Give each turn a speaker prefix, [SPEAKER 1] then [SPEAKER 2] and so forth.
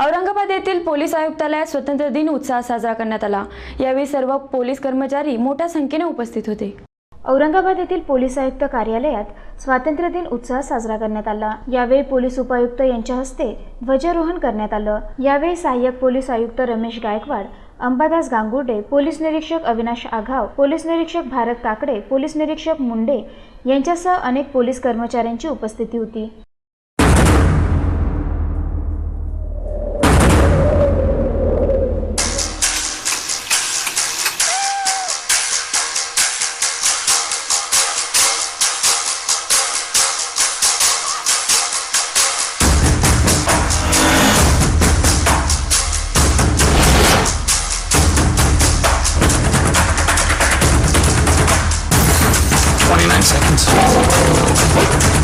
[SPEAKER 1] औरंगाबाद येथील पोलीस आयुक्तालयात स्वतंत्र दिन उत्साह साजरा करण्यात आला. यावेळी सर्व पोलीस कर्मचारी मोठ्या संख्येने उपस्थित होते.
[SPEAKER 2] औरंगाबाद येथील पोलीस आयुक्त कार्यालयात स्वातंत्र्य दिन उत्साह साजरा करण्यात आला. यावेळी पोलीस उपायुक्त यांच्या हस्ते ध्वजारोहण करण्यात आलं. यावेळी सहाय्यक पोलीस आयुक्त रमेश गायकवाड अंबादास गांगुर्डे पोलीस निरीक्षक अविनाश आघाव पोलीस निरीक्षक भारत काकडे पोलीस निरीक्षक मुंडे यांच्यासह अनेक पोलीस कर्मचाऱ्यांची उपस्थिती होती. seconds.